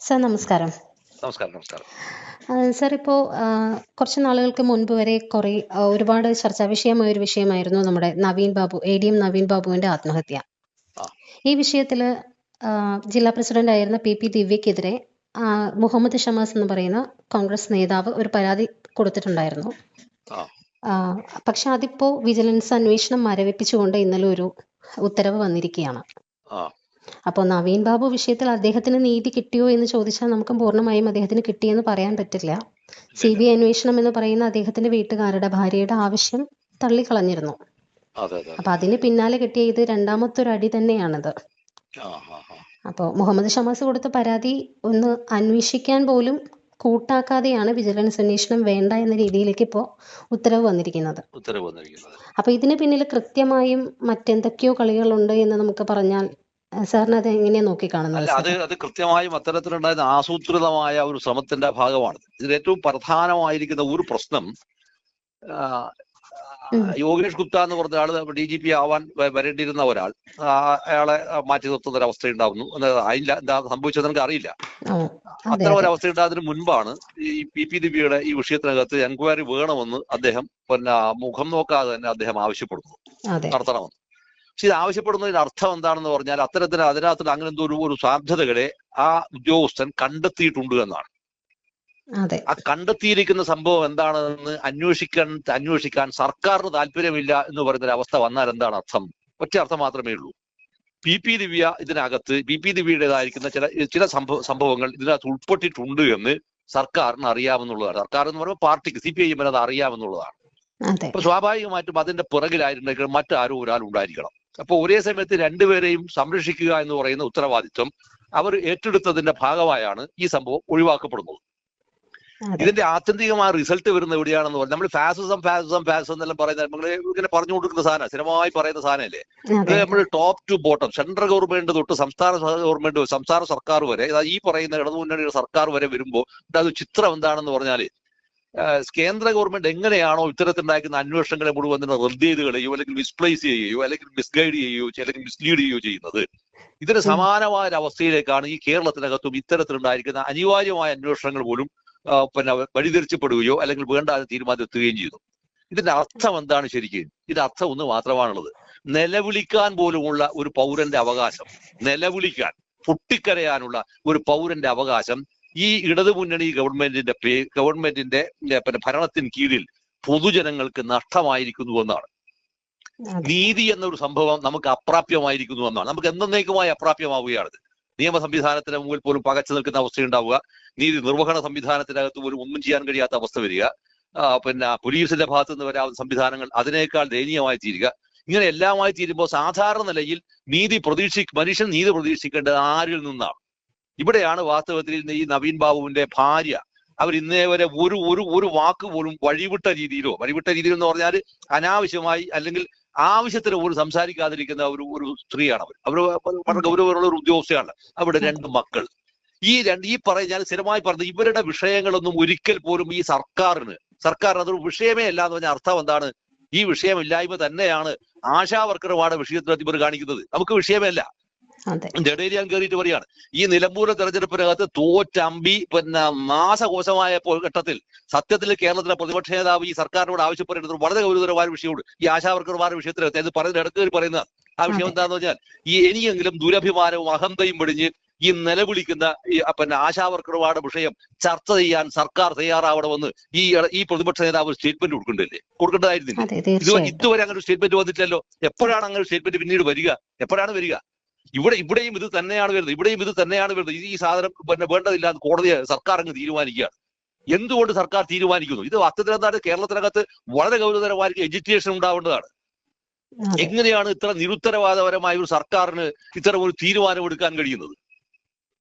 Sir നമസ്കാരം. നമസ്കാരം നമസ്കാരം. സർ ഇപ്പോൾ കുറച്ച് നാളുകൾക്ക് മുൻപ് വരെ കുറേ ഒരുപാട് ചർച്ചാ വിഷയമായ ഒരു വിഷയമായിരുന്നു നമ്മുടെ Naveen Babu A D M Naveen ബാബുവിന്റെ ആത്മഹത്യ. ഈ വിഷയത്തിൽ ജില്ലാ പ്രസിഡന്റ് ആയിരുന്ന പി പി ദിവ്യക്കെതിരെ മുഹമ്മദ് ഷമാസ് എന്ന് പറയുന്ന കോൺഗ്രസ് നേതാവ് ഒരു പരാതി കൊടുത്തിട്ടുണ്ടായിരുന്നു. പക്ഷെ അതിപ്പോ വിജിലൻസ് അന്വേഷണം മരവിപ്പിച്ചുകൊണ്ട് ഇന്നലെ ഒരു ഉത്തരവ് വന്നിരിക്കുകയാണ്. അപ്പോൾ നവീൻ ബാബു വിഷയത്തിൽ അദ്ദേഹത്തിന് നീതി കിട്ടിയോ എന്ന് ചോദിച്ചാൽ നമുക്ക് പൂർണമായും അദ്ദേഹത്തിന് കിട്ടിയെന്ന് പറയാൻ പറ്റില്ല. സി ബി ഐ അന്വേഷണം എന്ന് പറയുന്ന അദ്ദേഹത്തിന്റെ വീട്ടുകാരുടെ ഭാര്യയുടെ ആവശ്യം തള്ളിക്കളഞ്ഞിരുന്നു. അപ്പൊ അതിന് പിന്നാലെ കിട്ടിയ ഇത് രണ്ടാമത്തെ ഒരു അടി തന്നെയാണത്. അപ്പോൾ മുഹമ്മദ് ഷമാസ് കൊടുത്ത പരാതി ഒന്ന് അന്വേഷിക്കാൻ പോലും കൂട്ടാക്കാതെയാണ് വിജിലൻസ് അന്വേഷണം വേണ്ട എന്ന രീതിയിലേക്ക് ഇപ്പോ ഉത്തരവ് വന്നിരിക്കുന്നത്. ഉത്തരവ് വന്നിരിക്കുന്നത്. അപ്പൊ ഇതിന് പിന്നിൽ കൃത്യമായും മറ്റെന്തൊക്കെയോ കളികളുണ്ട് എന്ന് നമുക്ക് പറഞ്ഞാൽ സാറിന് അത് എങ്ങനെയാ നോക്കിക്കാണുന്നത് അല്ല അത് അത് കൃത്യമായും അത്തരത്തിലുണ്ടായിരുന്ന ആസൂത്രിതമായ ഒരു ശ്രമത്തിന്റെ ഭാഗമാണ്. ഇതിൽ ഏറ്റവും പ്രധാനമായിരിക്കുന്ന ഒരു പ്രശ്നം. യോഗേഷ് ഗുപ്ത എന്ന് പറഞ്ഞ ആൾ ഡി ജി പി ആവാൻ വരേണ്ടിയിരുന്ന ഒരാൾ. അയാളെ മാറ്റി നിർത്തുന്ന ഒരു അവസ്ഥ ഉണ്ടാവുന്നു അതില്ല എന്താ സംഭവിച്ചത് നമുക്ക് അറിയില്ല. അത്തരം ഒരു അവസ്ഥ ഉണ്ടാകുന്നതിന് മുൻപാണ് ഈ പി പി ദിവ്യയുടെ ഈ വിഷയത്തിനകത്ത് എൻക്വയറി വേണമെന്ന് അദ്ദേഹം പിന്നെ മുഖം നോക്കാതെ തന്നെ അദ്ദേഹം ആവശ്യപ്പെടുന്നു. നടത്തണമെന്ന്. പക്ഷെ ഇത് ആവശ്യപ്പെടുന്നതിന് അർത്ഥം എന്താണെന്ന് പറഞ്ഞാൽ അത്തരത്തിന് അതിനകത്ത് അങ്ങനെ എന്തോ ഒരു സാധ്യതകളെ ആ ഉദ്യോഗസ്ഥൻ കണ്ടെത്തിയിട്ടുണ്ട് എന്നാണ്. ആ കണ്ടെത്തിയിരിക്കുന്ന സംഭവം എന്താണെന്ന് അന്വേഷിക്കാൻ അന്വേഷിക്കാൻ സർക്കാരിന് താല്പര്യമില്ല എന്ന് പറയുന്ന ഒരു അവസ്ഥ വന്നാൽ എന്താണ് അർത്ഥം? ഒറ്റ അർത്ഥം മാത്രമേ ഉള്ളൂ. പി പി ദിവ്യ ഇതിനകത്ത് പി പി ദിവ്യയുടേതായിരിക്കുന്ന ചില ചില സംഭവ സംഭവങ്ങൾ ഇതിനകത്ത് ഉൾപ്പെട്ടിട്ടുണ്ട് എന്ന് സർക്കാരിന് അറിയാമെന്നുള്ളതാണ്. സർക്കാർ എന്ന് പറയുമ്പോൾ പാർട്ടിക്ക് സി പി ഐ എമ്മിന് അത് അറിയാമെന്നുള്ളതാണ്. അപ്പൊ സ്വാഭാവികമായിട്ടും അതിന്റെ പുറകിലായിട്ടുണ്ടെങ്കിൽ മറ്റാരും ഒരാൾ ഉണ്ടായിരിക്കണം. അപ്പൊ ഒരേ സമയത്ത് രണ്ടുപേരെയും സംരക്ഷിക്കുക എന്ന് പറയുന്ന ഉത്തരവാദിത്വം അവർ ഏറ്റെടുത്തതിന്റെ ഭാഗമായാണ് ഈ സംഭവം ഒഴിവാക്കപ്പെടുന്നത്. ഇതിന്റെ ആത്യന്തികമായ റിസൾട്ട് വരുന്ന എവിടെയാണെന്ന് പറഞ്ഞാൽ നമ്മൾ ഫാസിസം ഫാസിസം ഫാസിസം എന്നെല്ലാം പറയുന്ന നമ്മൾ ഇങ്ങനെ പറഞ്ഞു കൊടുക്കുന്ന സാധനം സ്ഥിരമായി പറയുന്ന സാധനമല്ലേ? ഇത് നമ്മൾ top to bottom central government തൊട്ട് സംസ്ഥാന ഗവൺമെന്റ് സംസ്ഥാന സർക്കാർ വരെ ഈ പറയുന്ന ഇടതുമുന്നണിയുടെ സർക്കാർ വരെ വരുമ്പോൾ അത് ചിത്രം എന്താണെന്ന് പറഞ്ഞാൽ ആഹ് കേന്ദ്ര ഗവൺമെന്റ് എങ്ങനെയാണോ ഇത്തരത്തിലുണ്ടാക്കുന്ന അന്വേഷണങ്ങളെ മുഴുവൻ തന്നെ റദ്ദ് ചെയ്ത് കളയോ അല്ലെങ്കിൽ മിസ്പ്ലേസ് ചെയ്യുകയോ അല്ലെങ്കിൽ മിസ്ഗൈഡ് ചെയ്യുകയോ അല്ലെങ്കിൽ മിസ്ലീഡ് ചെയ്യുകയോ ചെയ്യുന്നത്. ഇതിന് സമാനമായ ഒരു അവസ്ഥയിലേക്കാണ് ഈ കേരളത്തിനകത്തും ഇത്തരത്തിലുണ്ടായിരിക്കുന്ന അനിവാര്യമായ അന്വേഷണങ്ങൾ പോലും പിന്നെ വഴിതിരിച്ചപ്പെടുകയോ അല്ലെങ്കിൽ വേണ്ട എന്ന് ചെയ്യുന്നു. ചെയ്തു ഇതിന്റെ അർത്ഥം എന്താണ് ശരിക്കും? ഇതിന്റെ അർത്ഥം ഒന്ന് മാത്രമാണുള്ളത്. നിലവിളിക്കാൻ പോലുമുള്ള ഒരു പൗരന്റെ അവകാശം നിലവിളിക്കാൻ പൊട്ടിക്കരയാനുള്ള ഒരു പൗരന്റെ അവകാശം ഈ ഇടതു മുന്നണി ഗവൺമെന്റിന്റെ പേ ഗവൺമെന്റിന്റെ പിന്നെ ഭരണത്തിന് കീഴിൽ പൊതുജനങ്ങൾക്ക് നഷ്ടമായിരിക്കുന്നു എന്നാണ്. നീതി എന്നൊരു സംഭവം നമുക്ക് അപ്രാപ്യമായിരിക്കുന്നു എന്നാണ്. നമുക്ക് എന്നേക്കുമായി അപ്രാപ്യമാവുകയാണ്. നിയമ സംവിധാനത്തിന് മുമ്പിൽ പോലും പകച്ചു നിൽക്കുന്ന അവസ്ഥയുണ്ടാവുക നീതി നിർവഹണ സംവിധാനത്തിനകത്ത് പോലും ഒന്നും ചെയ്യാൻ കഴിയാത്ത അവസ്ഥ വരിക. പിന്നെ പോലീസിന്റെ ഭാഗത്തു നിന്ന് വരാവുന്ന സംവിധാനങ്ങൾ അതിനേക്കാൾ ദയനീയമായി തീരുക. ഇങ്ങനെ എല്ലാമായി തീരുമ്പോൾ സാധാരണ നിലയിൽ നീതി പ്രതീക്ഷി മനുഷ്യൻ നീതി പ്രതീക്ഷിക്കേണ്ടത് ആരിൽ നിന്നാണ്? ഇവിടെയാണ് വാസ്തവത്തിൽ ഈ നവീൻ ബാബുവിന്റെ ഭാര്യ. അവർ ഇന്നേ വരെ ഒരു ഒരു ഒരു വാക്ക് പോലും വഴിവിട്ട രീതിയിലോ വഴിവിട്ട രീതിയിൽ എന്ന് പറഞ്ഞാൽ അനാവശ്യമായി അല്ലെങ്കിൽ ആവശ്യത്തിന് പോലും സംസാരിക്കാതിരിക്കുന്ന ഒരു ഒരു സ്ത്രീയാണ് അവർ അവർ വളരെ ഗൗരവമുള്ള ഒരു ഉദ്യോഗസ്ഥയാണ്. അവിടെ രണ്ട് മക്കൾ. ഈ രണ്ട് ഈ പറഞ്ഞാൽ ഞാൻ സ്ഥിരമായി പറഞ്ഞ ഇവരുടെ വിഷയങ്ങളൊന്നും ഒരിക്കൽ പോലും ഈ സർക്കാരിന് സർക്കാർ അതൊരു വിഷയമേ അല്ല എന്ന് പറഞ്ഞ അർത്ഥം എന്താണ്? ഈ വിഷയമില്ലായ്മ തന്നെയാണ് ആശാ വിഷയത്തിൽ ഇവർ കാണിക്കുന്നത്. നമുക്ക് വിഷയമേ അല്ല അതെ ജഡേരി ഞാൻ കയറിയിട്ട് പറയാണ് ഈ നിലമ്പൂർ തെരഞ്ഞെടുപ്പിനകത്ത് തോറ്റമ്പി പിന്നെ നാശകോശമായ പോ- ഘട്ടത്തിൽ സത്യത്തിൽ കേരളത്തിലെ പ്രതിപക്ഷ നേതാവ് ഈ സർക്കാരിനോട് ആവശ്യപ്പെടേണ്ടത് വളരെ ഗൗരവമായ വിഷയമുണ്ട് ഈ ആശാവർക്കർമാരുടെ വിഷയത്തിൽ അതായത് പറയുന്ന ഇടയ്ക്ക് പറയുന്ന ആ വിഷയം എന്താണെന്ന് പറഞ്ഞാൽ ഈ ഇനിയെങ്കിലും ദുരഭിമാനവും അഹന്തയും വെടിഞ്ഞ് ഈ നിലവിളിക്കുന്ന ഈ പിന്നെ ആശാവർക്കർമാരുടെ വിഷയം ചർച്ച ചെയ്യാൻ സർക്കാർ തയ്യാറാവണമെന്ന് ഈ ഈ പ്രതിപക്ഷ നേതാവ് ഒരു സ്റ്റേറ്റ്മെന്റ് കൊടുക്കണ്ടല്ലേ കൊടുക്കേണ്ടതായിരുന്നില്ല? ഇത് ഇതുവരെ അങ്ങനെ ഒരു സ്റ്റേറ്റ്മെന്റ് വന്നിട്ടില്ലല്ലോ. എപ്പോഴാണ് അങ്ങനെ ഒരു സ്റ്റേറ്റ്മെന്റ് പിന്നീട് വരിക? എപ്പോഴാണ് വരിക? ഇവിടെ ഇവിടെയും ഇത് തന്നെയാണ് വരുന്നത്. ഇവിടെയും ഇത് തന്നെയാണ് വരുന്നത്. ഈ സാധനം പിന്നെ വേണ്ടതില്ല എന്ന് കോടതി സർക്കാർ അങ്ങ് തീരുമാനിക്കുകയാണ്. എന്തുകൊണ്ട് സർക്കാർ തീരുമാനിക്കുന്നു? ഇത് വാസ്തവത്തിൽ എന്താണ് കേരളത്തിനകത്ത് വളരെ ഗൗരവതരമായ എഡ്യൂക്കേഷൻ ഉണ്ടാവേണ്ടതാണ്. എങ്ങനെയാണ് ഇത്ര നിരുത്തരവാദപരമായ ഒരു സർക്കാരിന് ഇത്തരം ഒരു തീരുമാനം എടുക്കാൻ കഴിയുന്നത്?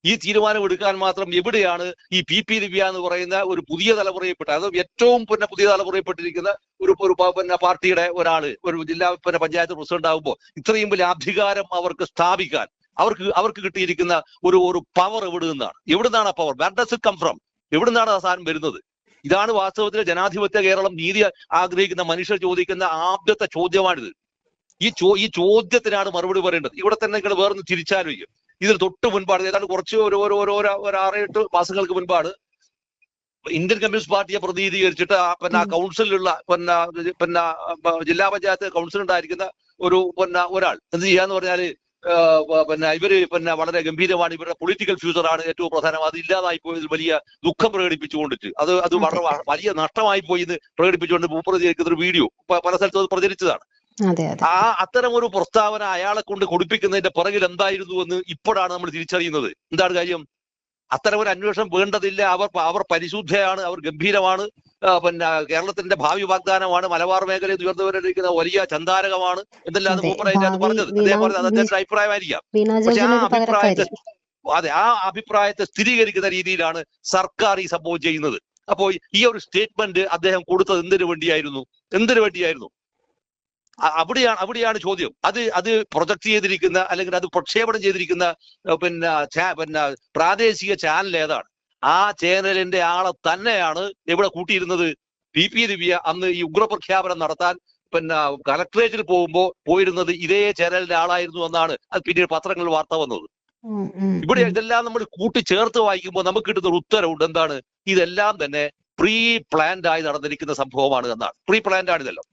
ഈ തീരുമാനം എടുക്കാൻ മാത്രം എവിടെയാണ് ഈ പി പി ദിവ്യ എന്ന് പറയുന്ന ഒരു പുതിയ തലമുറയിൽപ്പെട്ട അത് ഏറ്റവും പിന്നെ പുതിയ തലമുറയിൽപ്പെട്ടിരിക്കുന്ന ഒരു ഒരു പിന്നെ പാർട്ടിയുടെ ഒരാൾ ഒരു ജില്ലാ പിന്നെ പഞ്ചായത്ത് പ്രസിഡന്റ് ആകുമ്പോൾ ഇത്രയും വലിയ അധികാരം അവർക്ക് സ്ഥാപിക്കാൻ അവർക്ക് അവർക്ക് കിട്ടിയിരിക്കുന്ന ഒരു ഒരു പവർ എവിടെ നിന്നാണ്? എവിടെ നിന്നാണ് ആ power where does it come from എവിടെ നിന്നാണ് ആ സാധനം വരുന്നത്? ഇതാണ് വാസ്തവത്തിൽ ജനാധിപത്യ കേരളം നീതി ആഗ്രഹിക്കുന്ന മനുഷ്യർ ചോദിക്കുന്ന ആദ്യത്തെ ചോദ്യമാണിത്. ഈ ചോ ഈ ചോദ്യത്തിനാണ് മറുപടി പറയേണ്ടത്. ഇവിടെ തന്നെ നിങ്ങൾ വേറൊന്ന് തിരിച്ചാലോചിക്കും ഇതിന് തൊട്ട് മുൻപാണ് ഏതാണ്ട് കുറച്ച് ഒരു ഒരു ഒരു ഒരു ഒരു ആറ് എട്ട് മാസങ്ങൾക്ക് മുൻപാണ് ഇന്ത്യൻ കമ്മ്യൂണിസ്റ്റ് പാർട്ടിയെ പ്രതിനിധീകരിച്ചിട്ട് ആ പിന്നെ. കൗൺസിലുള്ള പിന്നെ പിന്നെ ജില്ലാ പഞ്ചായത്ത് കൗൺസിൽ ഉണ്ടായിരിക്കുന്ന ഒരു പിന്നെ ഒരാൾ എന്ത് ചെയ്യാന്ന് പറഞ്ഞാൽ പിന്നെ ഇവർ പിന്നെ വളരെ ഗംഭീരമാണ്. ഇവരുടെ പൊളിറ്റിക്കൽ ഫ്യൂച്ചർ ആണ് ഏറ്റവും പ്രധാനം. അത് ഇല്ലാതായി പോയതിൽ വലിയ ദുഃഖം പ്രകടിപ്പിച്ചുകൊണ്ടിട്ട് അത് അത് വളരെ വലിയ നഷ്ടമായി പോയി എന്ന് പ്രകടിപ്പിച്ചുകൊണ്ട് ഭൂപ്രതികരിക്കുന്ന ഒരു വീഡിയോ പല സ്ഥലത്തും അത് പ്രചരിച്ചതാണ്. ആ അത്തരം ഒരു പ്രസ്താവന അയാളെ കൊണ്ട് കൊടുപ്പിക്കുന്നതിന്റെ പുറകിൽ എന്തായിരുന്നു എന്ന് ഇപ്പോഴാണ് നമ്മൾ തിരിച്ചറിയുന്നത്. എന്താണ് കാര്യം? അത്തരം ഒരു അന്വേഷണം വേണ്ടതില്ല. അവർ അവർ പരിശുദ്ധയാണ് അവർ ഗംഭീരമാണ്. പിന്നെ കേരളത്തിന്റെ ഭാവി വാഗ്ദാനമാണ്. മലബാർ മേഖലയിൽ ഉയർന്നു വലിയ ചന്താരകമാണ് എന്തെല്ലാം മൂപ്പറായിട്ടാണ് പറഞ്ഞത്. അതേപോലെ അദ്ദേഹത്തിന്റെ അഭിപ്രായമായിരിക്കാം. പക്ഷെ ആ അഭിപ്രായത്തെ അതെ ആ അഭിപ്രായത്തെ സ്ഥിരീകരിക്കുന്ന രീതിയിലാണ് സർക്കാർ ഈ സംഭവം ചെയ്യുന്നത്. അപ്പോൾ ഈ ഒരു സ്റ്റേറ്റ്മെന്റ് അദ്ദേഹം കൊടുത്തത് എന്തിനു വേണ്ടിയായിരുന്നു? എന്തിനു വേണ്ടിയായിരുന്നു? അവിടെയാണ് അവിടെയാണ് ചോദ്യം. അത് അത് പ്രൊജക്ട് ചെയ്തിരിക്കുന്ന അല്ലെങ്കിൽ അത് പ്രക്ഷേപണം ചെയ്തിരിക്കുന്ന പിന്നെ പിന്നെ പ്രാദേശിക ചാനൽ ഏതാണ്? ആ ചാനലിന്റെ ആളെ തന്നെയാണ് ഇവിടെ കൂട്ടിയിരുന്നത് പി പി ദിവ്യ അന്ന് ഈ ഉഗ്രപ്രഖ്യാപനം നടത്താൻ പിന്നെ കലക്ട്രേറ്റിൽ പോകുമ്പോൾ പോയിരുന്നത് ഇതേ ചാനലിന്റെ ആളായിരുന്നു എന്നാണ് അത് പിന്നീട് പത്രങ്ങളിൽ വാർത്ത വന്നത്. ഇവിടെ ഇതെല്ലാം നമ്മൾ കൂട്ടിച്ചേർത്ത് വായിക്കുമ്പോൾ നമുക്ക് കിട്ടുന്ന ഒരു ഉത്തരവുണ്ട് എന്താണ്? ഇതെല്ലാം തന്നെ പ്രീ പ്ലാൻഡ് ആയി നടന്നിരിക്കുന്ന സംഭവമാണ് എന്നാണ്. പ്രീ പ്ലാൻഡ് ആണ് ഇതെല്ലാം.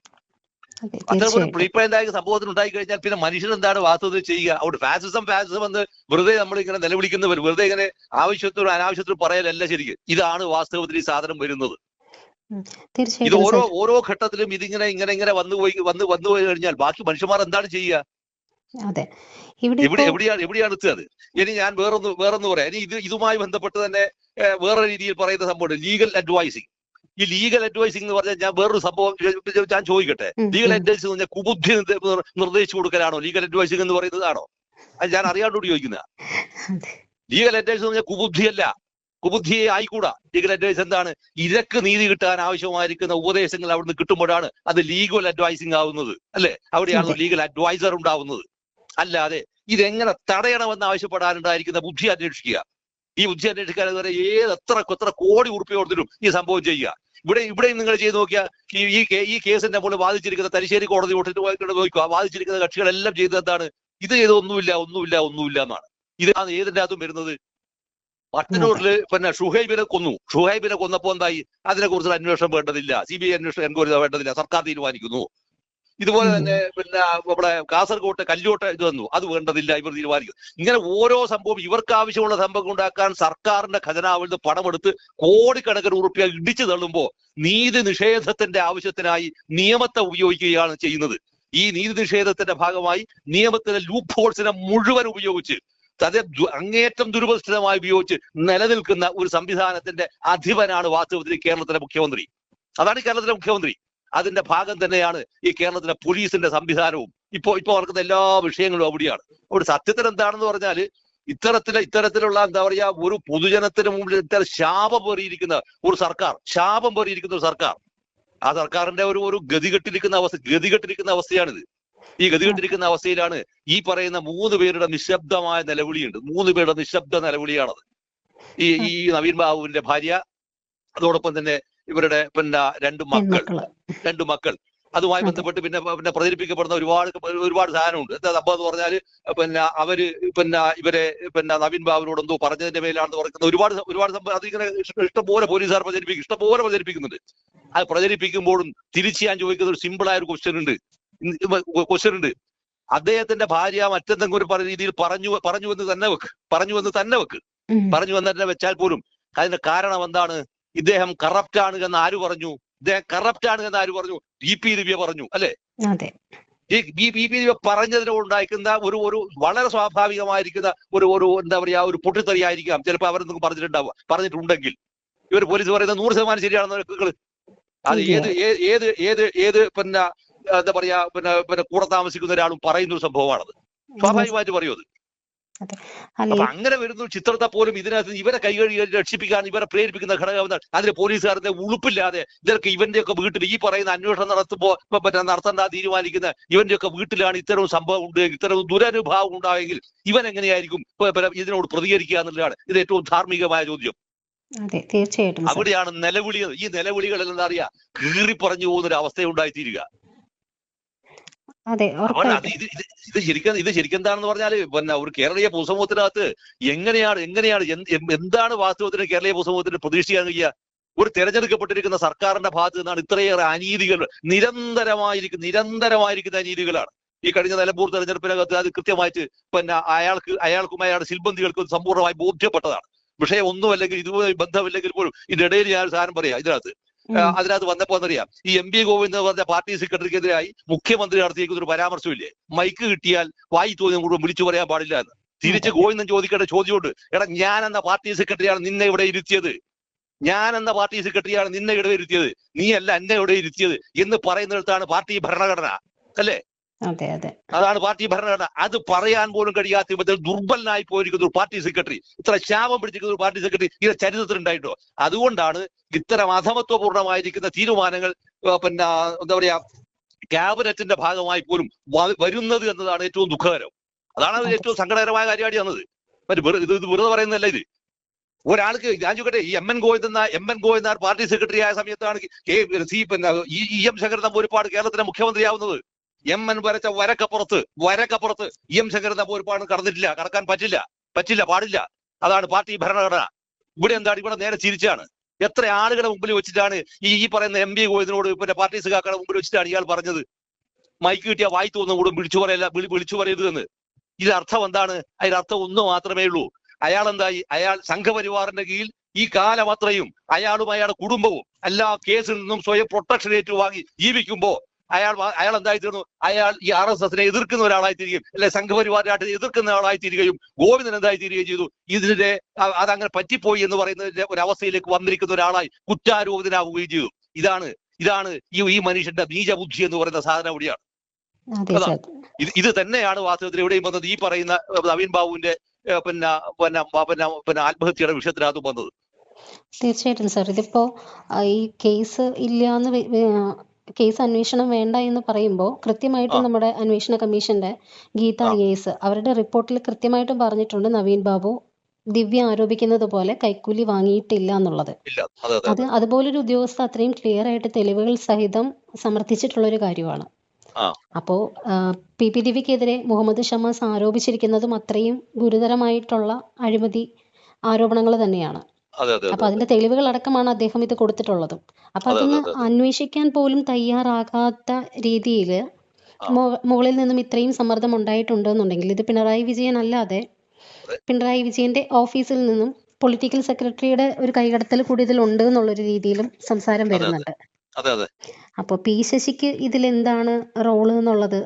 അതെ അത്തരം ഒരു തീർച്ചയായിട്ടും പ്രീ പ്ലാൻഡ് ആയ സംഭവത്തിന് ഉണ്ടായി കഴിഞ്ഞാൽ പിന്നെ മനുഷ്യൻ എന്താണ് വാസ്തവത്തിൽ ചെയ്യുക? അവിടെ ഫാസിസം ഫാസിസം എന്ന് വെറുതെ നമ്മൾ ഇങ്ങനെ നിലവിളിക്കുന്നവർ വെറുതെ ഇങ്ങനെ ആവശ്യത്തിനും അനാവശ്യത്തിനും പറയലല്ല ശരിക്കും. ഇതാണ് വാസ്തവത്തിൽ ഈ സാധനം വരുന്നത്. ഇത് ഓരോ ഓരോ ഘട്ടത്തിലും ഇതിങ്ങനെ ഇങ്ങനെ ഇങ്ങനെ വന്നു പോയി വന്ന് വന്നു പോയി കഴിഞ്ഞാൽ ബാക്കി മനുഷ്യന്മാർ എന്താണ് ചെയ്യുക? അതെ. ഇവിടെ എവിടെ എവിടെയാണ് എവിടെയാണ് എത്തുക അത്? ഇനി ഞാൻ വേറൊന്ന് വേറൊന്ന് പറയാം. ഇനി ഇത് ഇതുമായി ബന്ധപ്പെട്ട് തന്നെ വേറെ രീതിയിൽ പറയുന്ന സംഭവം ലീഗൽ അഡ്വൈസിങ് ഈ ലീഗൽ അഡ്വൈസിംഗ് എന്ന് പറഞ്ഞാൽ ഞാൻ വേറൊരു സംഭവം ഞാൻ ചോദിക്കട്ടെ? ലീഗൽ. അഡ്വൈസ് എന്ന് പറഞ്ഞാൽ കുബുദ്ധി നിർദ്ദേശിച്ചു കൊടുക്കലാണോ? ലീഗൽ അഡ്വൈസിംഗ് എന്ന് പറയുന്നതാണോ? അത് ഞാൻ അറിയാണ്ടോട് ചോദിക്കുന്ന. ലീഗൽ അഡ്വൈസ് എന്ന് പറഞ്ഞാൽ കുബുദ്ധിയല്ല. കുബുദ്ധിയെ ആയിക്കൂടാ. ലീഗൽ അഡ്വൈസ് എന്താണ്? ഇരക്ക് നീതി കിട്ടാൻ ആവശ്യമായിരിക്കുന്ന ഉപദേശങ്ങൾ അവിടുന്ന് കിട്ടുമ്പോഴാണ് അത് ലീഗൽ അഡ്വൈസിംഗ് ആവുന്നത്. അല്ലെ? അവിടെയാണ് ലീഗൽ അഡ്വൈസർ ഉണ്ടാവുന്നത്. അല്ലാതെ ഇതെങ്ങനെ തടയണമെന്ന് ആവശ്യപ്പെടാനുണ്ടായിരിക്കുന്ന ബുദ്ധി അന്വേഷിക്കുക. ഈ ബുദ്ധി അന്വേഷിക്കാൻ എന്ന് പറഞ്ഞാൽ ഏത് എത്ര എത്ര കോടി ഉറുപ്പിക കൊടുത്തിട്ടും ഈ സംഭവം ചെയ്യുക. ഇവിടെ ഇവിടെയും നിങ്ങൾ ചെയ്ത് നോക്കിയാൽ ഈ ഈ കേസിന്റെ മുകളിൽ വാദിച്ചിരിക്കുന്ന തലശ്ശേരി കോടതി പോയിട്ട് നോക്കുക. വാദിച്ചിരിക്കുന്ന കക്ഷികളെല്ലാം ചെയ്തത് എന്താണ്? ഇത് ചെയ്ത് ഒന്നുമില്ല ഒന്നുമില്ല ഒന്നുമില്ല എന്നാണ്. ഇതാണ് ഏതിന്റെ അകത്തും വരുന്നത്? പട്ടനൂരിൽ പിന്നെ ഷുഹൈബിനെ കൊന്നു. ഷുഹൈബിനെ കൊന്നപ്പോ എന്തായി? അതിനെ കുറിച്ചുള്ള അന്വേഷണം വേണ്ടതില്ല. സി ബി ഐ അന്വേഷണം എൻക്വയറി വേണ്ടതില്ല. സർക്കാർ തീരുമാനിക്കുന്നു. ഇതുപോലെ തന്നെ പിന്നെ നമ്മുടെ കാസർഗോട്ട് കല്ലോട്ട് ഇത് വന്നു. അത് വേണ്ടതില്ല ഇവർ തീരുമാനിക്കും ഇങ്ങനെ ഓരോ സംഭവം ഇവർക്ക് ആവശ്യമുള്ള സംഭവം ഉണ്ടാക്കാൻ സർക്കാരിന്റെ ഖജനാവിൽ നിന്ന് പണമെടുത്ത് കോടിക്കണക്കിന് ഉറുപ്പ്യ ഇടിച്ചു തള്ളുമ്പോ നീതി നിഷേധത്തിന്റെ ആവശ്യത്തിനായി നിയമത്തെ ഉപയോഗിക്കുകയാണ് ചെയ്യുന്നത്. ഈ നീതി നിഷേധത്തിന്റെ ഭാഗമായി നിയമത്തിലെ ലൂപ്പ് ഹോൾസിനെ മുഴുവൻ ഉപയോഗിച്ച് അത് അങ്ങേറ്റം ദുരുപസ്ഥിതമായി ഉപയോഗിച്ച് നിലനിൽക്കുന്ന ഒരു സംവിധാനത്തിന്റെ അധിപനാണ് വാസ്തവത്തിൽ കേരളത്തിലെ മുഖ്യമന്ത്രി. അതാണ് കേരളത്തിലെ മുഖ്യമന്ത്രി. അതിന്റെ ഭാഗം തന്നെയാണ് ഈ കേരളത്തിലെ പോലീസിന്റെ സംവിധാനവും. ഇപ്പോ ഇപ്പൊ നടക്കുന്ന എല്ലാ വിഷയങ്ങളും അവിടെയാണ്. അവിടെ സത്യത്തിൽ എന്താണെന്ന് പറഞ്ഞാൽ ഇത്തരത്തിലെ ഇത്തരത്തിലുള്ള എന്താ പറയാ ഒരു പൊതുജനത്തിന് മുമ്പിൽ ഇത്തരം ശാപം പേറിയിരിക്കുന്ന ഒരു സർക്കാർ ശാപം പേറിയിരിക്കുന്ന ഒരു സർക്കാർ. ആ സർക്കാരിന്റെ ഒരു ഒരു ഗതികെട്ടിരിക്കുന്ന അവസ്ഥ ഗതികെട്ടിരിക്കുന്ന അവസ്ഥയാണിത്. ഈ ഗതികെട്ടിരിക്കുന്ന അവസ്ഥയിലാണ് ഈ പറയുന്ന മൂന്ന് പേരുടെ നിശബ്ദമായ നിലവിളിയുണ്ട്. മൂന്ന് പേരുടെ നിശബ്ദ നിലവിളിയാണത്. ഈ ഈ നവീൻ ബാബുവിന്റെ ഭാര്യ അതോടൊപ്പം തന്നെ ഇവരുടെ പിന്നെ രണ്ട് മക്കൾ. രണ്ടു മക്കൾ. അതുമായി ബന്ധപ്പെട്ട് പിന്നെ പിന്നെ പ്രചരിപ്പിക്കപ്പെടുന്ന ഒരുപാട് ഒരുപാട് സാധനമുണ്ട്. എന്താ സംഭവം എന്ന് പറഞ്ഞാൽ പിന്നെ അവർ പിന്നെ ഇവരെ പിന്നെ നവീൻ ബാബുവിനോട് എന്തോ പറഞ്ഞതിന്റെ മേലാണെന്ന് പറയുന്നത് ഒരുപാട് ഒരുപാട് സംഭവം അതിങ്ങനെ ഇഷ്ട- ഇഷ്ടംപോലെ പോലീസുകാർ പ്രചരിപ്പിക്കും ഇഷ്ടംപോലെ പ്രചരിപ്പിക്കുന്നുണ്ട്. അത് പ്രചരിപ്പിക്കുമ്പോഴും തിരിച്ചു ഞാൻ ചോദിക്കുന്ന ഒരു സിമ്പിൾ ആയ ഒരു ക്വസ്റ്റ്യൻ ഉണ്ട് ക്വസ്റ്റ്യൻ ഉണ്ട്. അദ്ദേഹത്തിന്റെ ഭാര്യ മറ്റെന്തെങ്കിലും ഒരു പറഞ്ഞ രീതിയിൽ പറഞ്ഞു പറഞ്ഞു എന്ന് തന്നെ വെക്ക്. പറഞ്ഞു എന്ന് തന്നെ വെക്ക്. പറഞ്ഞു എന്ന് തന്നെ വെച്ചാൽ പോലും അതിന്റെ കാരണം എന്താണ്? ഇദ്ദേഹം കറപ്റ്റ് ആണ് എന്ന് ആര് പറഞ്ഞു? ഇദ്ദേഹം കറപ്റ്റ് ആണ് എന്ന് ആര് പറഞ്ഞു? ഡി പി ദിവ്യ പറഞ്ഞു അല്ലെ? ഈ ബി പി ദിവ്യ പറഞ്ഞതിനുണ്ടായിരിക്കുന്ന ഒരു ഒരു വളരെ സ്വാഭാവികമായിരിക്കുന്ന ഒരു ഒരു എന്താ പറയാ ഒരു പൊട്ടിത്തെറിയായിരിക്കാം. ചിലപ്പോൾ അവരെന്തൊക്കെ പറഞ്ഞിട്ടുണ്ടാവുക പറഞ്ഞിട്ടുണ്ടെങ്കിൽ. ഇവർ പോലീസ് പറയുന്നത് നൂറ് ശതമാനം ശരിയാണെന്ന് അത് ഏത് ഏത് ഏത് ഏത് പിന്നെ എന്താ പറയാ പിന്നെ പിന്നെ കൂടെ താമസിക്കുന്ന ഒരാളും പറയുന്ന ഒരു സംഭവമാണത്. സ്വാഭാവികമായിട്ട് പറയൂ അത്. അപ്പൊ അങ്ങനെ വരുന്ന ചിത്രത്തെ പോലും ഇതിനകത്ത് ഇവരെ കൈകഴി രക്ഷിപ്പിക്കാൻ ഇവരെ പ്രേരിപ്പിക്കുന്ന ഘടകം അതിന് പോലീസുകാരുടെ ഉളുപ്പില്ലാതെ ഇതൊക്കെ ഇവന്റെ ഒക്കെ വീട്ടിൽ ഈ പറയുന്ന അന്വേഷണം നടത്തുമ്പോ ഇപ്പൊ മറ്റേ നടത്തേണ്ട തീരുമാനിക്കുന്ന ഇവന്റെയൊക്കെ വീട്ടിലാണ് ഇത്തരം സംഭവം ഉണ്ട് ഇത്തരം ദുരനുഭാവം ഉണ്ടായെങ്കിൽ ഇവൻ എങ്ങനെയായിരിക്കും? ഇതിനോട് പ്രതികരിക്കുക എന്നുള്ളതാണ് ഇത് ഏറ്റവും ധാർമ്മികമായ ചോദ്യം. അതെ തീർച്ചയായിട്ടും അവിടെയാണ് നിലവിളികൾ ഈ നിലവിളികൾ എന്താ അറിയാ? കീറി പറഞ്ഞു പോകുന്ന ഒരു അവസ്ഥ ഉണ്ടായിത്തീരുക അതെ ഇത് ഇത് ശരിക്കും ഇത് ശരിക്കും എന്താണെന്ന് പറഞ്ഞാൽ പിന്നെ ഒരു കേരളീയ പൊതുസമൂഹത്തിനകത്ത് എങ്ങനെയാണ് എങ്ങനെയാണ് എന്ത് എന്ത് എന്താണ് വാസ്തവത്തിന് കേരളീയ പൊതുസമൂഹത്തിന് പ്രതീക്ഷിക്കാൻ കഴിയുക? ഒരു തെരഞ്ഞെടുക്കപ്പെട്ടിരിക്കുന്ന സർക്കാരിന്റെ ഭാഗത്ത് നിന്നാണ് ഇത്രയേറെ അനീതികൾ നിരന്തരമായിരിക്കും നിരന്തരമായിരിക്കുന്ന അനീതികളാണ്. ഈ കഴിഞ്ഞ നിലമ്പൂർ തെരഞ്ഞെടുപ്പിനകത്ത് അത് കൃത്യമായിട്ട് പിന്നെ അയാൾക്ക് അയാൾക്കും അയാളുടെ സിൽബന്ധികൾക്കും സമ്പൂർണമായി ബോധ്യപ്പെട്ടതാണ്. വിഷയം ഒന്നും അല്ലെങ്കിൽ ഇതുമായി ബന്ധമില്ലെങ്കിൽ പോലും ഇതിന്റെ ഇടയിൽ ഞാൻ സാധനം പറയാം ഇതിനകത്ത്. അതിനകത്ത് വന്നപ്പോ എന്നറിയാം ഈ എം പി ഗോവിന്ദ് പറഞ്ഞ പാർട്ടി സെക്രട്ടറിക്കെതിരായി മുഖ്യമന്ത്രി നടത്തിയേക്കുന്ന ഒരു പരാമർശമില്ലേ? മൈക്ക് കിട്ടിയാൽ വായി തോന്നിയ കൂടെ വിളിച്ചു പറയാൻ പാടില്ല എന്ന്. തിരിച്ച് ഗോവിന്ദൻ ചോദിക്കേണ്ട ചോദ്യമുണ്ട്. എടാ ഞാൻ എന്ന പാർട്ടി സെക്രട്ടറിയാണ് നിന്നെ ഇവിടെ ഇരുത്തിയത്? ഞാൻ എന്ന പാർട്ടി സെക്രട്ടറിയാണ് നിന്നെ ഇവിടെ ഇരുത്തിയത്? നീ അല്ല എന്നെ ഇവിടെ ഇരുത്തിയത് എന്ന് പറയുന്നിടത്താണ് പാർട്ടി ഭരണഘടന. അല്ലേ? അതെ അതെ. അതാണ് പാർട്ടി ഭരണഘടന. അത് പറയാൻ പോലും കഴിയാത്ത വിധത്തിൽ ദുർബലനായി പോയിരിക്കുന്ന ഒരു പാർട്ടി സെക്രട്ടറി. ഇത്ര ശാപം പിടിച്ചിരിക്കുന്ന ഒരു പാർട്ടി സെക്രട്ടറി ഇത് ചരിത്രത്തിൽ ഉണ്ടായിട്ടോ അതുകൊണ്ടാണ് ഇത്തരം അധമത്വപൂർണമായിരിക്കുന്ന തീരുമാനങ്ങൾ പിന്നെ എന്താ പറയാ ക്യാബിനറ്റിന്റെ ഭാഗമായി പോലും വരുന്നത് എന്നതാണ് ഏറ്റവും ദുഃഖകരം. അതാണ് അത് ഏറ്റവും സങ്കടകരമായ കാര്യമായിട്ട് വന്നത്. ഇത് ഇത് വെറുതെ പറയുന്നതല്ല ഇത്. ഒരാൾക്ക് ഞാൻ ചോദിക്കട്ടെ ഈ M N Govinda M N Govinda party secretary ആയ സമയത്താണ് സി പിന്നെ ഇ എം ശങ്കരൻ നമ്പൂരിപ്പാട് കേരളത്തിലെ മുഖ്യമന്ത്രിയാവുന്നത്. എം എൻ വരച്ച വരക്കപ്പുറത്ത് വരക്കപ്പുറത്ത് ഇ എം ശങ്കരൻ നമ്പൂരിപ്പാട് കടന്നിട്ടില്ല. കടക്കാൻ പറ്റില്ല. പറ്റില്ല പാടില്ല. അതാണ് പാർട്ടി ഭരണഘടന. ഇവിടെ എന്താണ്? ഇവിടെ നേരെ ചിരിച്ചാണ്. എത്ര ആളുകളെ മുമ്പിൽ വെച്ചിട്ടാണ് ഈ ഈ പറയുന്ന എം പി ഗോവിന്ദനോട് പിന്നെ പാർട്ടി സഖാക്കളുടെ മുമ്പിൽ വെച്ചിട്ടാണ് ഇയാൾ പറഞ്ഞത്. മൈക്ക് കിട്ടിയ വായി തോന്നുന്ന കൂടും വിളിച്ചു പറയല്ല വിളി- വിളിച്ചു പറയരുത് എന്ന്. ഇതിന്റെ അർത്ഥം എന്താണ്? അതിന്റെ അർത്ഥം ഒന്ന് മാത്രമേ ഉള്ളൂ. അയാൾ എന്തായി? അയാൾ സംഘപരിവാറിന്റെ കീഴിൽ ഈ കാലമത്രയും അയാളും അയാളുടെ കുടുംബവും എല്ലാ കേസിൽ നിന്നും സ്വയം പ്രൊട്ടക്ഷൻ ഏറ്റുവാങ്ങി ജീവിക്കുമ്പോ അയാൾ അയാൾ എന്തായി തീർന്നു? അയാൾ ഈ ആർ എസ് എസിനെ എതിർക്കുന്ന ഒരാളായി തീരുകയും അല്ലെ സംഘപരിവാരായിട്ട് എതിർക്കുന്ന ആളായി തീരുകയും ഗോവിന്ദൻ എന്തായി തീരുകയും ചെയ്തു. ഇതിന്റെ അതങ്ങനെ പറ്റിപ്പോയി എന്ന് പറയുന്നതിന്റെ ഒരു അവസ്ഥയിലേക്ക് വന്നിരിക്കുന്ന ഒരാളായി കുറ്റാരോപിതനാവുകയും ചെയ്തു. ഇതാണ് ഇതാണ് ഈ ഈ മനുഷ്യന്റെ നീചബുദ്ധി എന്ന് പറയുന്ന സാധനം ഇവിടെയാണ് ഇത് ഇത് തന്നെയാണ് വാസ്തവത്തിൽ എവിടെയും വന്നത്. ഈ പറയുന്ന നവീൻ ബാബുവിന്റെ പിന്നെ പിന്നെ പിന്നെ പിന്നെ ആത്മഹത്യയുടെ വിഷയത്തിനകത്ത് വന്നത്. തീർച്ചയായിട്ടും സാർ. ഇതിപ്പോ ഈ കേസ് ഇല്ല എന്ന് കേസ് അന്വേഷണം വേണ്ട എന്ന് പറയുമ്പോൾ കൃത്യമായിട്ട് നമ്മുടെ അന്വേഷണ കമ്മീഷന്റെ ഗീത കേസ് അവരുടെ റിപ്പോർട്ടിൽ കൃത്യമായിട്ടും പറഞ്ഞിട്ടുണ്ട് നവീൻ ബാബു ദിവ്യ ആരോപിക്കുന്നത് പോലെ കൈക്കൂലി വാങ്ങിയിട്ടില്ല എന്നുള്ളത്. അതെ അതെ അത് അതുപോലൊരു ഉദ്യോഗസ്ഥ അത്രയും ക്ലിയർ ആയിട്ട് തെളിവുകൾ സഹിതം സമർത്ഥിച്ചിട്ടുള്ള ഒരു കാര്യമാണ്. അപ്പോ പി പി ദിവ്യക്കെതിരെ മുഹമ്മദ് ഷമാസ് ആരോപിച്ചിരിക്കുന്നതും അത്രയും ഗുരുതരമായിട്ടുള്ള അഴിമതി ആരോപണങ്ങൾ തന്നെയാണ്. അപ്പൊ അതെ അതിന്റെ തെളിവുകൾ അടക്കമാണ് അദ്ദേഹം ഇത് കൊടുത്തിട്ടുള്ളതും അപ്പൊ അതെ, അതൊന്ന് അതെ, അതെ. അന്വേഷിക്കാൻ പോലും തയ്യാറാകാത്ത രീതിയിൽ മുകളിൽ നിന്നും ഇത്രയും സമ്മർദ്ദം ഉണ്ടായിട്ടുണ്ട് എന്നുണ്ടെങ്കിൽ ഇത് പിണറായി വിജയൻ അല്ലാതെ. പിണറായി വിജയന്റെ ഓഫീസിൽ നിന്നും പൊളിറ്റിക്കൽ സെക്രട്ടറിയുടെ ഒരു കൈകടത്തൽ കൂടി ഇതിലുണ്ട് എന്നുള്ളൊരു രീതിയിലും സംസാരം. വരുന്നുണ്ട് അപ്പോൾ പി ശശിക്ക് ഇതിൽ എന്താണ് റോൾ എന്നുള്ളത്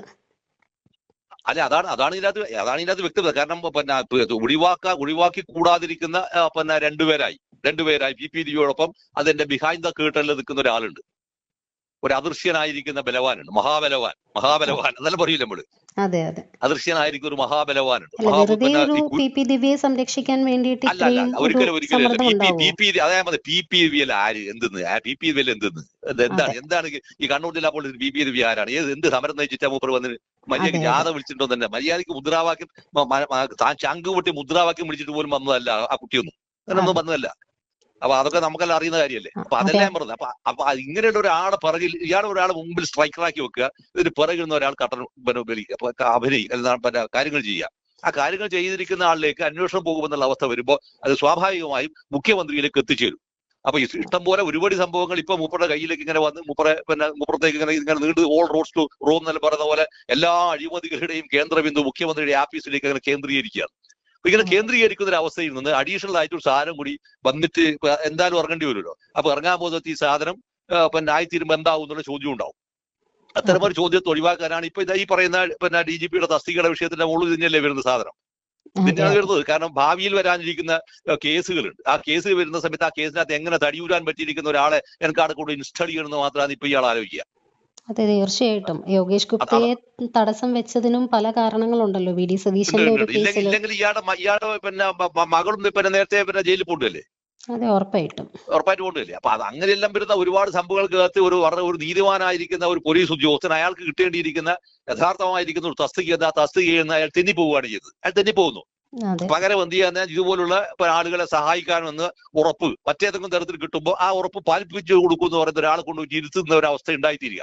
അല്ല അതാണ് അതാണ് ഇതിനകത്ത് അതാണ് ഇതിനകത്ത് വ്യക്തത. കാരണം പിന്നെ ഒഴിവാക്കാ ഒഴിവാക്ക കൂടാതിരിക്കുന്ന പിന്നെ രണ്ടുപേരായി. രണ്ടുപേരായി. P P. ഡിയോടൊപ്പം അതിന്റെ ബിഹൈൻഡ് ദ കേട്ടലിൽ നിൽക്കുന്ന ഒരാളുണ്ട്. ഒരു അദൃശ്യനായിരിക്കുന്ന ബലവാനുണ്ട്. മഹാബലവാൻ. മഹാബലവാൻ. അതെല്ലാം പറയില്ല നമ്മൾ? അതെ അതെ. അദൃശ്യനായിരിക്കുന്ന ഒരു മഹാബലവാനുണ്ട്. പി പി സംരക്ഷിക്കാൻ വേണ്ടിയിട്ട് അല്ല അല്ല ഇത്രയും അല്ല, ഒരിക്കലും ഒരിക്കലും പി പി പി അതായത് പി പി വി ആര്? എന്തെന്ന്? പി പി വി എന്തെന്ന്? എന്താണ്? എന്താണ് ഈ കണ്ണൂർ ജില്ലാ പോലീസ് പി പി വി ആരാണ്? ഏത് എന്ത് സമരം നയിച്ചിട്ടാ മൂപ്പർ വന്ന് മര്യാദയ്ക്ക് ജാഥ വിളിച്ചിട്ടുണ്ടോ തന്നെ. മര്യാദയ്ക്ക് മുദ്രാവാക്യം താൻ ചങ്ക് പൊട്ടി മുദ്രാവാക്യം വിളിച്ചിട്ട് പോലും വന്നതല്ല ആ കുട്ടിയൊന്നും. അങ്ങനെ ഒന്നും വന്നതല്ല. അപ്പൊ അതൊക്കെ നമുക്കെല്ലാം അറിയുന്ന കാര്യമല്ലേ? അപ്പൊ അതെ. അതെല്ലാം ഞാൻ പറഞ്ഞത്. അപ്പൊ അപ്പൊ ഇങ്ങനെയുള്ള ഒരാളെ പിറകിൽ ഇയാളെ ഒരാളെ മുമ്പിൽ സ്ട്രൈക്കറാക്കി വെക്കുക. ഇതിന് പിറകിൽ നിന്ന് ഒരാൾ കട്ടൻ പിന്നെ കാര്യങ്ങൾ ചെയ്യുക. ആ കാര്യങ്ങൾ ചെയ്തിരിക്കുന്ന ആളിലേക്ക് അന്വേഷണം പോകുമെന്നുള്ള അവസ്ഥ വരുമ്പോൾ അത് സ്വാഭാവികമായും മുഖ്യമന്ത്രിയിലേക്ക് എത്തിച്ചേരും. അപ്പൊ ഇഷ്ടം പോലെ ഒരുപാട് സംഭവങ്ങൾ ഇപ്പൊ മൂപ്പറുടെ കയ്യിലേക്ക് ഇങ്ങനെ വന്ന് മൂപ്പറെ പിന്നെ മൂപ്പുറത്തേക്ക് ഇങ്ങനെ ഇങ്ങനെ നീണ്ടു ഓൾ റോഡ്സ് ടു റോം എന്നെല്ലാം പറയുന്ന പോലെ എല്ലാ അഴിമതികളുടെയും കേന്ദ്രബിന്ദു മുഖ്യമന്ത്രിയുടെ ആഫീസിലേക്ക് അങ്ങനെ കേന്ദ്രീകരിക്കുകയാണ്. അപ്പൊ ഇങ്ങനെ കേന്ദ്രീകരിക്കുന്ന ഒരു അവസ്ഥയിൽ നിന്ന് അഡീഷണൽ ആയിട്ട് ഒരു സാധനം കൂടി വന്നിട്ട് എന്തായാലും ഇറങ്ങേണ്ടി വരുമല്ലോ. അപ്പൊ ഇറങ്ങാൻ പോകുന്നത് ഈ സാധനം പിന്നെ ആയിത്തീരുമ്പോ എന്താവും എന്നുള്ള ചോദ്യം ഉണ്ടാവും. അത്തരം ഒരു ചോദ്യത്തെ ഒഴിവാക്കാനാണ് ഇപ്പൊ ഇതാ ഈ പറയുന്ന പിന്നെ ഡി ജി പിയുടെ തസ്തികയുടെ വിഷയത്തിന്റെ മുകളിൽ തന്നെയല്ലേ വരുന്ന സാധനം? ഇതിനാണ് വരുന്നത്. കാരണം ഭാവിയിൽ വരാനിരിക്കുന്ന കേസുകളുണ്ട്. ആ കേസ് വരുന്ന സമയത്ത് ആ കേസിനകത്ത് എങ്ങനെ തടിയൂരാൻ പറ്റിയിരിക്കുന്ന ഒരാളെ എനിക്ക് അവിടെ കൊണ്ട് ഇൻസ്റ്റാൾ ചെയ്യണമെന്ന് മാത്രമാണ് ഇപ്പൊ ഇയാൾ ആലോചിക്കുക. അതെ തീർച്ചയായിട്ടും. യോഗേഷ് ഗുപ്തയെ തടസ്സം വെച്ചതിനും പല കാരണങ്ങളുണ്ടല്ലോ വി ഡി സതീശന്റെ ഒരു കേസിൽ ഇല്ലെങ്കിൽ ഇയാളുടെ മ- ഇയാളുടെ പിന്നെ മ- മ- മകളും പിന്നെ നേരത്തെ പിന്നെ ജയിലിൽ പോകണ്ടല്ലേ അതെ ഉറപ്പായിട്ടും. ഉറപ്പായിട്ട് പോകണ്ടല്ലേ അപ്പൊ അത് അങ്ങനെയെല്ലാം വരുന്ന ഒരുപാട് സംഭവങ്ങൾക്കകത്ത് ഒരു വളരെ ഒരു നീതിമാനായിരിക്കുന്ന ഒരു പോലീസ് ഉദ്യോഗസ്ഥൻ അയാൾക്ക് കിട്ടേണ്ടിയിരിക്കുന്ന യഥാർത്ഥമായിരിക്കുന്ന ഒരു തസ്തിക ആ തസ്തികയിൽ നിന്ന് അയാൾ തെന്നിപ്പോവുകയാണ് ചെയ്തത്. അയാൾ തെന്നിപ്പോകുന്നു. അതെ. പകരം എന്ത് ചെയ്യാൻ ഇതുപോലുള്ള ആളുകളെ സഹായിക്കാമെന്ന് ഉറപ്പ് മറ്റേതെങ്കിലും തരത്തിൽ കിട്ടുമ്പോൾ ആ ഉറപ്പ് പാലിപ്പിച്ചു കൊടുക്കും എന്ന് പറയുന്ന ഒരാളെ കൊണ്ട് ഇരുത്തുന്ന ഒരു അവസ്ഥ ഉണ്ടായിത്തീരുക.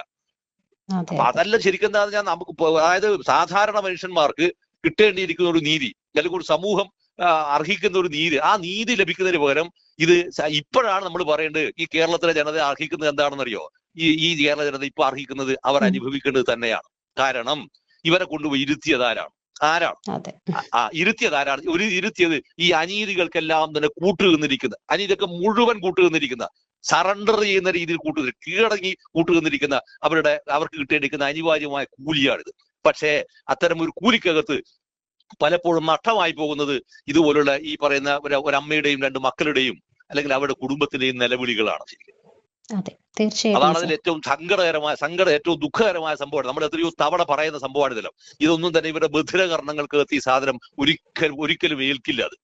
അപ്പൊ അതല്ല ശരിക്കും എന്താ പറഞ്ഞാൽ നമുക്ക് അതായത് സാധാരണ മനുഷ്യന്മാർക്ക് കിട്ടേണ്ടിയിരിക്കുന്ന ഒരു നീതി അല്ലെങ്കിൽ ഒരു സമൂഹം അർഹിക്കുന്ന ഒരു നീതി ആ നീതി ലഭിക്കുന്നതിന് പകരം ഇത് ഇപ്പോഴാണ് നമ്മൾ പറയേണ്ടത് ഈ കേരളത്തിലെ ജനത അർഹിക്കുന്നത് എന്താണെന്നറിയോ? ഈ ഈ കേരള ജനത ഇപ്പൊ അർഹിക്കുന്നത് അവർ. അനുഭവിക്കേണ്ടത് തന്നെയാണ്. കാരണം ഇവരെ കൊണ്ടുപോയി ഇരുത്തിയത് ആരാണ് ആ- ഇരുത്തിയത് ആരാണ്? ഒരു ഇരുത്തിയത് ഈ അനീതികൾക്കെല്ലാം തന്നെ കൂട്ടുനിന്നിരിക്കുന്ന അനീതിയൊക്കെ മുഴുവൻ കൂട്ടുനിന്നിരിക്കുന്ന സറണ്ടർ ചെയ്യുന്ന രീതിയിൽ കൂട്ടുക കീഴടങ്ങി കൂട്ടുനിന്നിരിക്കുന്ന അവരുടെ അവർക്ക് കിട്ടിയെടുക്കുന്ന അനിവാര്യമായ കൂലിയാണിത്. പക്ഷേ അത്തരം ഒരു കൂലിക്കകത്ത് പലപ്പോഴും നഷ്ടമായി പോകുന്നത് ഇതുപോലുള്ള ഈ പറയുന്ന ഒരു അമ്മയുടെയും രണ്ട് മക്കളുടെയും അല്ലെങ്കിൽ അവരുടെ കുടുംബത്തിന്റെയും നിലവിളികളാണ് ശരിക്കും. അതെ അതാണ്. അതിൽ ഏറ്റവും സങ്കടകരമായ സങ്കട ഏറ്റവും ദുഃഖകരമായ സംഭവമാണ്. നമ്മൾ എത്രയോ തവണ പറയുന്ന സംഭവമാണ് ഇതെല്ലാം ഇതൊന്നും തന്നെ ഇവരുടെ ബധിരകർണങ്ങൾക്ക് ഈ സാധനം ഒരിക്കലും ഒരിക്കലും ഏൽക്കില്ല അത്.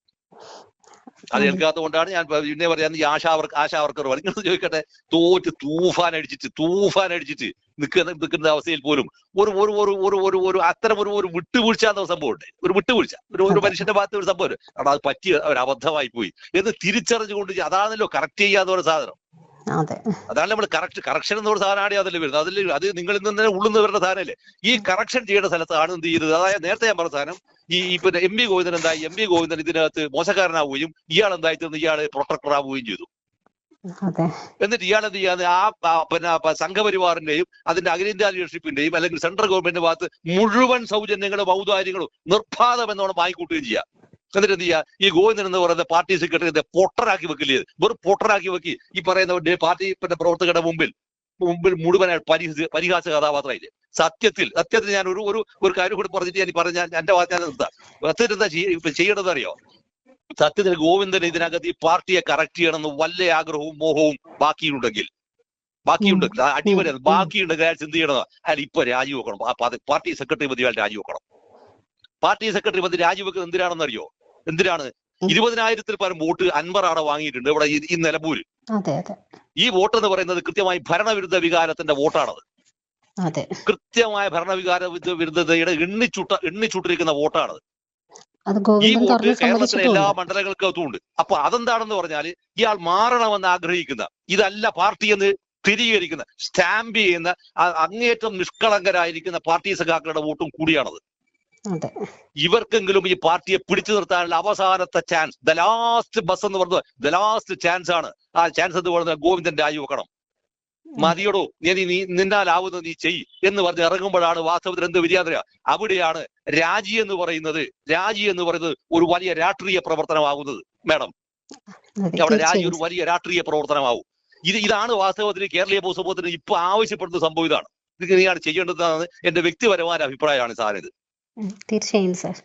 അത് ഏൽക്കാത്ത കൊണ്ടാണ് ഞാൻ പിന്നെ പറയാൻ ഈ ആശാവർക്ക് ആശാവർക്കർ നിങ്ങൾ ചോദിക്കട്ടെ തോറ്റ് തൂഫാൻ അടിച്ചിട്ട് തൂഫാൻ അടിച്ചിട്ട് നിൽക്കുന്ന നിൽക്കുന്ന അവസ്ഥയിൽ പോലും ഒരു ഒരു ഒരു ഒരു ഒരു ഒരു അത്തരം ഒരു ഒരു വിട്ടുവീഴ്ച എന്ന സംഭവം ഉണ്ട്. ഒരു വിട്ടുവീഴ്ച. ഒരു ഒരു മനുഷ്യന്റെ ഭാഗത്ത് ഒരു സംഭവം കാരണം അത് പറ്റിയ ഒരു അബദ്ധമായി പോയി. എന്ന് തിരിച്ചറിഞ്ഞുകൊണ്ട് അതാണല്ലോ കറക്റ്റ് ചെയ്യാത്ത ഒരു സാധനം. അതാണ് നമ്മൾ കറക്റ്റ് കറക്ഷൻ എന്ന ഒരു സാധനമാണ് അതിൽ വരുന്നത്. അതിൽ അത് നിങ്ങളിൽ നിന്ന് തന്നെ ഉള്ളുന്ന് സാധനമല്ലേ? ഈ കറക്ഷൻ ചെയ്യേണ്ട സ്ഥലത്താണ് എന്ത് ചെയ്തത്? അതായത് നേരത്തെ ഞാൻ പറഞ്ഞ സാധനം ഈ ഈ എം പി ഗോവിന്ദൻ എന്തായി? എം പി ഗോവിന്ദൻ ഇതിനകത്ത് മോശക്കാരനാവുകയും ഇയാൾ എന്തായി തീർന്ന് ഇയാൾ പ്രൊട്ടക്ടർ ആവുകയും ചെയ്തു. എന്നിട്ട് ഇയാൾ എന്ത് ചെയ്യാതെ ആ പിന്നെ സംഘപരിവാറിന്റെയും അതിന്റെ അഖിലേന്ത്യാ ലീഡർഷിപ്പിന്റെയും അല്ലെങ്കിൽ സെൻട്രൽ ഗവൺമെന്റിന്റെ ഭാഗത്ത് മുഴുവൻ സൗജന്യങ്ങളും ഔദാര്യങ്ങളും നിർബാധം എന്നോണം വാങ്ങിക്കൂട്ടുകയും ചെയ്യുക എന്നിട്ട് എന്ത് ചെയ്യുക ഈ ഗോവിന്ദൻ എന്ന് പറയുന്ന പാർട്ടി സെക്രട്ടറി പൊട്ടറാക്കി വെക്കില്ലേ വെറും പൊട്ടറാക്കി വെക്കി. ഈ പറയുന്ന പാർട്ടി പിന്നെ പ്രവർത്തകരുടെ മുമ്പിൽ മുമ്പിൽ മുഴുവനായി പരിഹസ പരിഹാസ കഥാപാത്രമായില്ലേ? സത്യത്തിൽ സത്യത്തിൽ ഞാൻ ഒരു ഒരു ഒരു കാര്യം കൂടി പറഞ്ഞിട്ട് ഞാൻ പറഞ്ഞ എന്റെ വാദം ഞാൻ നിർത്താം. സത്യത്തിൽ എന്താ ചെയ്യ- ചെയ്യേണ്ടത് അറിയോ? സത്യത്തിൽ ഗോവിന്ദൻ ഇതിനകത്ത് ഈ പാർട്ടിയെ കറക്റ്റ് ചെയ്യണമെന്ന് വല്ല ആഗ്രഹവും മോഹവും ബാക്കിയുണ്ടെങ്കിൽ ബാക്കിയുണ്ട് അടിപൊളി. ബാക്കിയുണ്ടെങ്കിൽ അയാൾ ചിന്ത ചെയ്യണം അയാൾ ഇപ്പൊ രാജിവെക്കണം. പാർട്ടി സെക്രട്ടറി പതി അയാൾ രാജിവെക്കണം. പാർട്ടി സെക്രട്ടറി പതി രാജിവെക്കുന്നത് എന്തിനാണെന്ന് അറിയോ എന്തിനാണ്. ഇരുപതിനായിരത്തിൽ പരം വോട്ട് അൻവറാണ് വാങ്ങിയിട്ടുണ്ട് ഇവിടെ ഈ- നിലമ്പൂര് ഈ വോട്ട് എന്ന് പറയുന്നത് കൃത്യമായി ഭരണവിരുദ്ധ വികാരത്തിന്റെ വോട്ടാണത്. കൃത്യമായ ഭരണവികാര വിരുദ്ധ- വിരുദ്ധതയുടെ എണ്ണിച്ചുട്ട എണ്ണിച്ചുട്ടിരിക്കുന്ന വോട്ടാണത്. ഈ വോട്ട് കേരളത്തിലെ എല്ലാ മണ്ഡലങ്ങൾക്കും മണ്ഡലങ്ങൾക്കകത്തും ഉണ്ട് അപ്പൊ അതെന്താണെന്ന് പറഞ്ഞാൽ ഇയാൾ മാറണമെന്ന് ആഗ്രഹിക്കുന്ന ഇതല്ല പാർട്ടി എന്ന് സ്ഥിരീകരിക്കുന്ന സ്റ്റാമ്പ് ചെയ്യുന്ന അങ്ങേറ്റം നിഷ്കളങ്കരായിരിക്കുന്ന പാർട്ടി സഖാക്കളുടെ വോട്ടും കൂടിയാണത്. ഇവർക്കെങ്കിലും ഈ പാർട്ടിയെ പിടിച്ചു നിർത്താനുള്ള അവസാനത്തെ ചാൻസ് ദ ലാസ്റ്റ് ബസ് എന്ന് പറഞ്ഞു ദ ലാസ്റ്റ് ചാൻസ് ആണ്. ആ ചാൻസ് എന്ന് പറയുന്നത് ഗോവിന്ദൻ രാജിവെക്കണം മതിയടോ നീ നീ നിന്നാലാവുന്നത് നീ ചെയ് എന്ന് പറഞ്ഞ് ഇറങ്ങുമ്പോഴാണ് വാസ്തവത്തിൽ എന്ത് വിദ്യാർത്ഥിയ അവിടെയാണ് രാജി എന്ന് പറയുന്നത്. രാജി എന്ന് പറയുന്നത് ഒരു വലിയ രാഷ്ട്രീയ പ്രവർത്തനമാകുന്നത് മാഡം. അവിടെ രാജി ഒരു വലിയ രാഷ്ട്രീയ പ്രവർത്തനമാവും. ഇത് ഇതാണ് വാസ്തവത്തിൽ കേരളീയ പൊതുസമൂഹത്തിന് ഇപ്പൊ ആവശ്യപ്പെടുന്ന സംഭവം ഇതാണ്. ഇത് നീയാണ് ചെയ്യേണ്ടതെന്നാണ് എന്റെ വ്യക്തിപരമായ അഭിപ്രായമാണ് സാറിന് ഇത്. തീർച്ചയായും സർ